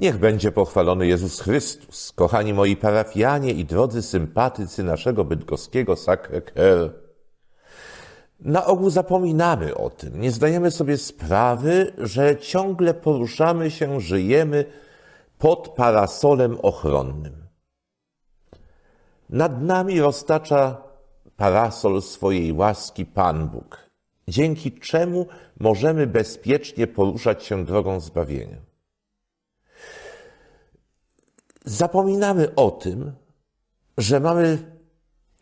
Niech będzie pochwalony Jezus Chrystus, kochani moi parafianie i drodzy sympatycy naszego bydgoskiego Sacré-Cœur. Na ogół zapominamy o tym, nie zdajemy sobie sprawy, że ciągle poruszamy się, żyjemy pod parasolem ochronnym. Nad nami roztacza parasol swojej łaski Pan Bóg, dzięki czemu możemy bezpiecznie poruszać się drogą zbawienia. Zapominamy o tym, że mamy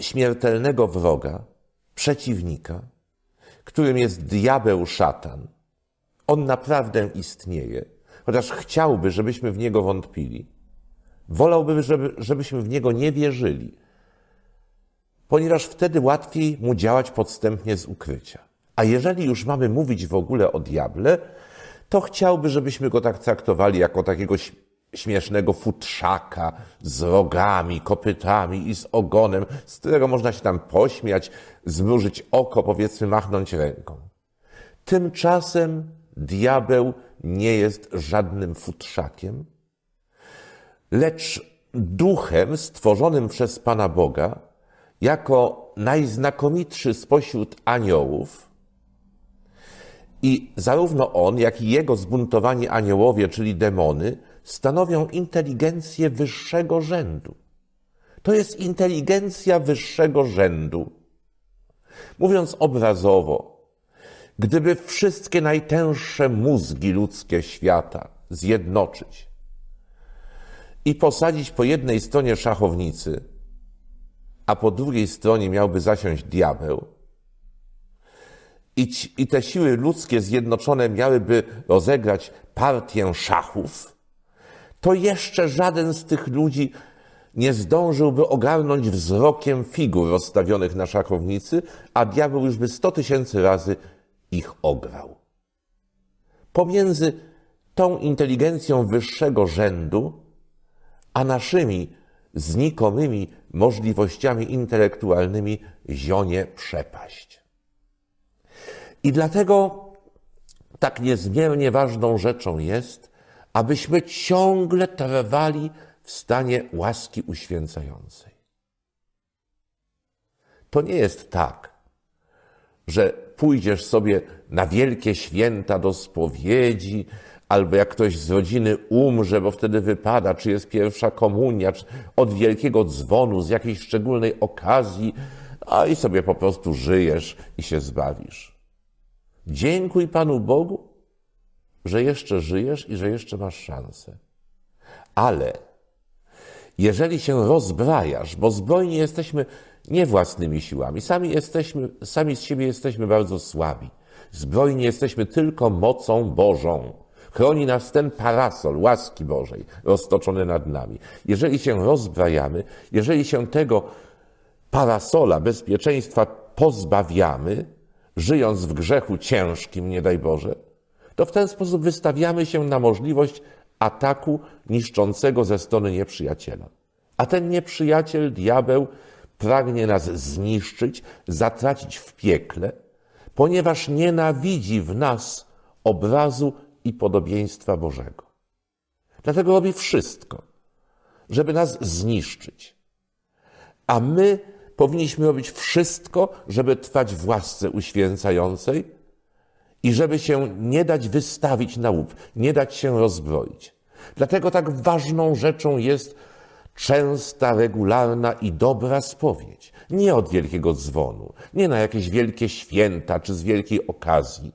śmiertelnego wroga, przeciwnika, którym jest diabeł szatan. On naprawdę istnieje, chociaż chciałby, żebyśmy w niego wątpili. Wolałby, żeby, żebyśmy w niego nie wierzyli, ponieważ wtedy łatwiej mu działać podstępnie z ukrycia. A jeżeli już mamy mówić w ogóle o diable, to chciałby, żebyśmy go tak traktowali jako takiego śmiesznego futrzaka z rogami, kopytami i z ogonem, z którego można się tam pośmiać, zmrużyć oko, powiedzmy, machnąć ręką. Tymczasem diabeł nie jest żadnym futrzakiem, lecz duchem stworzonym przez Pana Boga jako najznakomitszy spośród aniołów. I zarówno on, jak i jego zbuntowani aniołowie, czyli demony, stanowią inteligencję wyższego rzędu. To jest inteligencja wyższego rzędu. Mówiąc obrazowo, gdyby wszystkie najtęższe mózgi ludzkie świata zjednoczyć i posadzić po jednej stronie szachownicy, a po drugiej stronie miałby zasiąść diabeł, i, ci, i te siły ludzkie zjednoczone miałyby rozegrać partię szachów, to jeszcze żaden z tych ludzi nie zdążyłby ogarnąć wzrokiem figur rozstawionych na szachownicy, a diabeł już by sto tysięcy razy ich ograł. Pomiędzy tą inteligencją wyższego rzędu, a naszymi znikomymi możliwościami intelektualnymi zionie przepaść. I dlatego tak niezmiernie ważną rzeczą jest, abyśmy ciągle trwali w stanie łaski uświęcającej. To nie jest tak, że pójdziesz sobie na wielkie święta do spowiedzi, albo jak ktoś z rodziny umrze, bo wtedy wypada, czy jest pierwsza komunia, czy od wielkiego dzwonu, z jakiejś szczególnej okazji, a i sobie po prostu żyjesz i się zbawisz. Dziękuj Panu Bogu, że jeszcze żyjesz i że jeszcze masz szansę. Ale jeżeli się rozbrajasz, bo zbrojni jesteśmy nie własnymi siłami, sami, jesteśmy, sami z siebie jesteśmy bardzo słabi. Zbrojni jesteśmy tylko mocą Bożą. Chroni nas ten parasol łaski Bożej roztoczony nad nami. Jeżeli się rozbrajamy, jeżeli się tego parasola bezpieczeństwa pozbawiamy, żyjąc w grzechu ciężkim, nie daj Boże, to w ten sposób wystawiamy się na możliwość ataku niszczącego ze strony nieprzyjaciela. A ten nieprzyjaciel, diabeł, pragnie nas zniszczyć, zatracić w piekle, ponieważ nienawidzi w nas obrazu i podobieństwa Bożego. Dlatego robi wszystko, żeby nas zniszczyć. A my powinniśmy robić wszystko, żeby trwać w łasce uświęcającej, i żeby się nie dać wystawić na łup, nie dać się rozbroić. Dlatego tak ważną rzeczą jest częsta, regularna i dobra spowiedź. Nie od wielkiego dzwonu, nie na jakieś wielkie święta czy z wielkiej okazji,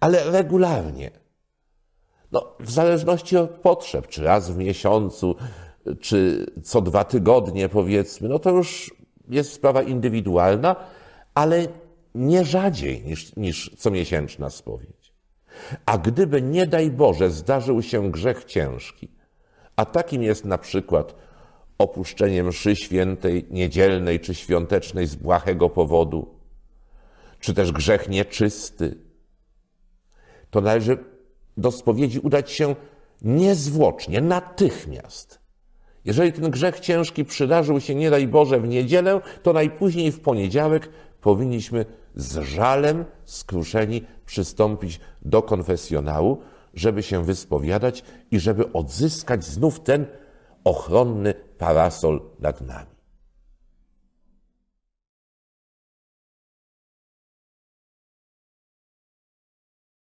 ale regularnie. No, w zależności od potrzeb, czy raz w miesiącu, czy co dwa tygodnie, powiedzmy, no to już jest sprawa indywidualna, ale nie rzadziej niż, niż comiesięczna spowiedź. A gdyby, nie daj Boże, zdarzył się grzech ciężki, a takim jest na przykład opuszczenie mszy świętej, niedzielnej czy świątecznej z błahego powodu, czy też grzech nieczysty, to należy do spowiedzi udać się niezwłocznie, natychmiast. Jeżeli ten grzech ciężki przydarzył się, nie daj Boże, w niedzielę, to najpóźniej w poniedziałek powinniśmy z żalem skruszeni przystąpić do konfesjonału, żeby się wyspowiadać i żeby odzyskać znów ten ochronny parasol nad nami.